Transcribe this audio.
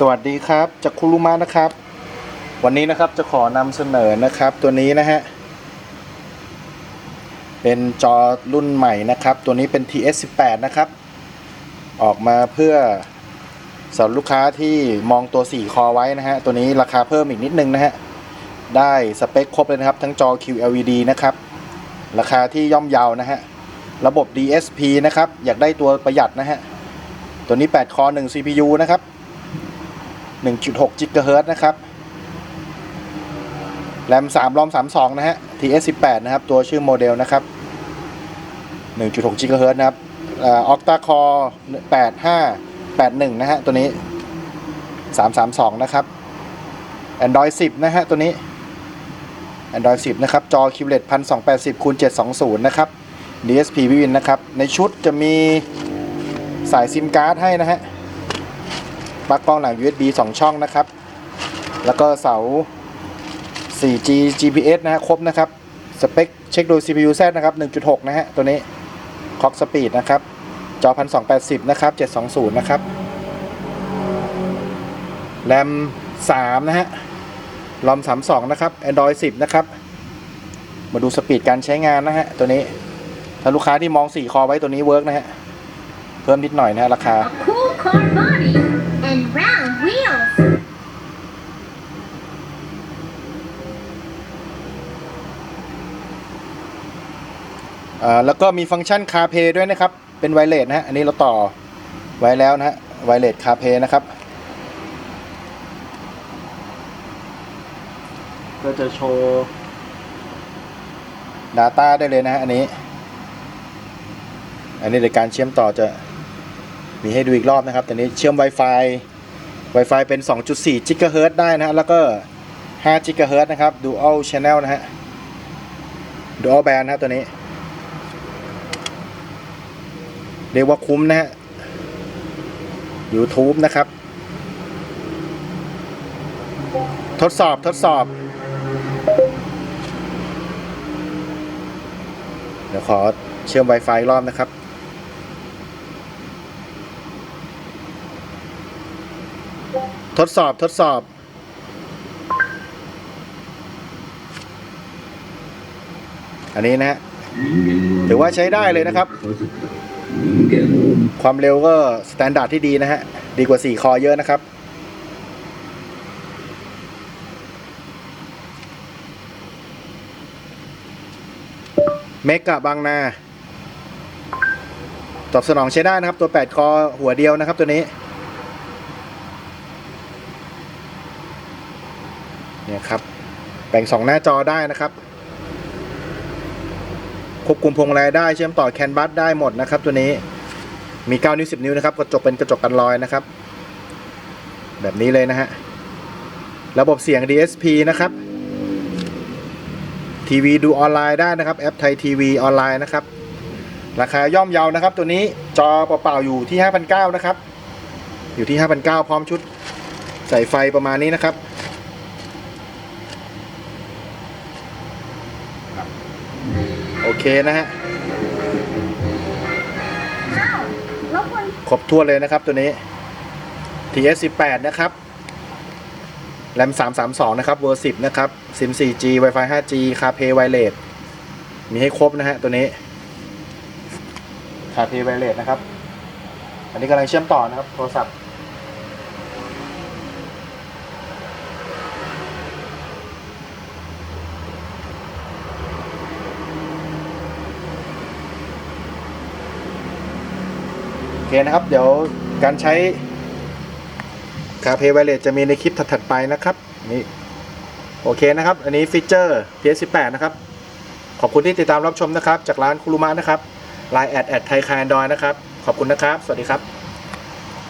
สวัสดีครับจากคุรุมะนะครับ วันนี้นะครับจะขอนำเสนอนะครับ ตัวนี้นะฮะเป็นจอรุ่นใหม่นะครับ ตัวนี้เป็น TS18 นะครับ ออกมาเพื่อสำหรับลูกค้าที่มองตัว 4 คอไว้นะฮะตัวนี้ราคาเพิ่มอีกนิดนึงนะฮะได้สเปคครบเลยนะครับ ทั้งจอ QLED นะครับ ราคาที่ย่อมเยาวนะฮะระบบ DSP นะครับ อยากได้ตัวประหยัดนะฮะตัวนี้ 8 คอ 1 CPU นะครับ 1.6 GHz นะครับแรม3รอม32 นะฮะ TS18 นะครับ ตัวชื่อโมเดลนะครับ 1.6 GHz นะครับออ Octa Core 8581 นะฮะ ตัวนี้ 332 นะครับ Android 10 นะฮะ ตัวนี้ Android 10 นะครับ จอ QLED 1280คูณ720 นะครับ DSP วิวินนะครับ ในชุดจะมีสายซิมการ์ดให้นะฮะ ปลั๊กกล้องหลัง USB 2 ช่องนะครับ แล้วก็เสา 4G GPS นะฮะครบนะครับ สเปคเช็คโดย CPU Z นะครับ 1.6 นะฮะ ตัวนี้ Clock Speed นะครับ จอ 1280 นะครับ 720 นะครับ แรม 3 นะฮะ รอม 32 นะครับ Android 10 นะครับ มาดูสปีดการใช้งานนะฮะ ตัวนี้ ถ้าลูกค้าที่มอง 4 คอไว้ตัวนี้เวิร์กนะฮะ เพิ่มนิดหน่อยนะฮะราคา and round wheels. แล้วก็มีฟังก์ชัน CarPlay ด้วยนะครับ เป็นไวเลสนะฮะ อันนี้เราต่อไว้แล้วนะฮะ ไวเลส CarPlay นะครับ ก็จะโชว์ Data ได้เลยนะฮะ อันนี้ อันนี้ในการเชื่อมต่อจะ มีให้ดูอีกรอบนะครับแต่นี้เชื่อม Wi-Fi Wi-Fi เป็น 2.4 GHz ได้นะฮะแล้วก็ 5 GHz นะครับ Dual Channel นะฮะ Dual Band นะตัวนี้ เรียกว่าคุ้มนะฮะ YouTube นะครับ ทดสอบทดสอบ เดี๋ยวขอเชื่อม Wi-Fi รอบนะครับ ทดสอบทดสอบ อันนี้นะฮะถือว่าใช้ได้เลยนะครับ ความเร็วก็สแตนดาร์ดที่ดีนะฮะ ดีกว่า 4 คอเยอะนะครับ เมกะบางนา ตอบสนองใช้ได้นะครับ ตัว 8 คอหัวเดียวนะครับตัวนี้ เนี่ยครับแบ่ง 2 หน้าจอได้นะครับ ควบคุมพวงมาลัยได้เชื่อมต่อแคนบัสได้หมดนะครับ ตัวนี้มี 9 นิ้ว 10 นิ้วนะครับกระจกเป็นกระจกกันรอยนะครับ แบบนี้เลยนะฮะระบบเสียง DSP นะครับทีวีดูออนไลน์ได้นะครับ แอปไทยทีวีออนไลน์นะครับ ราคาย่อมเยานะครับ ตัวนี้จอเปล่าๆอยู่ที่ 5,900 นะครับ อยู่ที่ 5,900 พร้อมชุดใส่ไฟประมาณนี้นะครับ โอ เคนะฮะอ้าวแล้วคนครบถ้วนเลยนะครับตัวนี้ TS 18 นะครับแรม332 นะครับเวอร์10 นะครับ SIM 4G Wi-Fi 5G CarPlay Wireless มีให้ครบนะฮะตัวนี้ CarPlay Wireless นะครับ อันนี้กำลังเชื่อมต่อนะครับ โทรศัพท์ อเคนะครับ เดี๋ยวการใช้คาเพย์ไวเลสจะมีในคลิปถัดๆไปนะครับนี่โอเคนะครับ อันนี้ฟีเจอร์ PS18 นะครับ ขอบคุณที่ติดตามรับชมนะครับ จากร้านคุรุมะนะครับ Line แอดแอดไทยคายดอยนะครับ ขอบคุณนะครับ สวัสดีครับ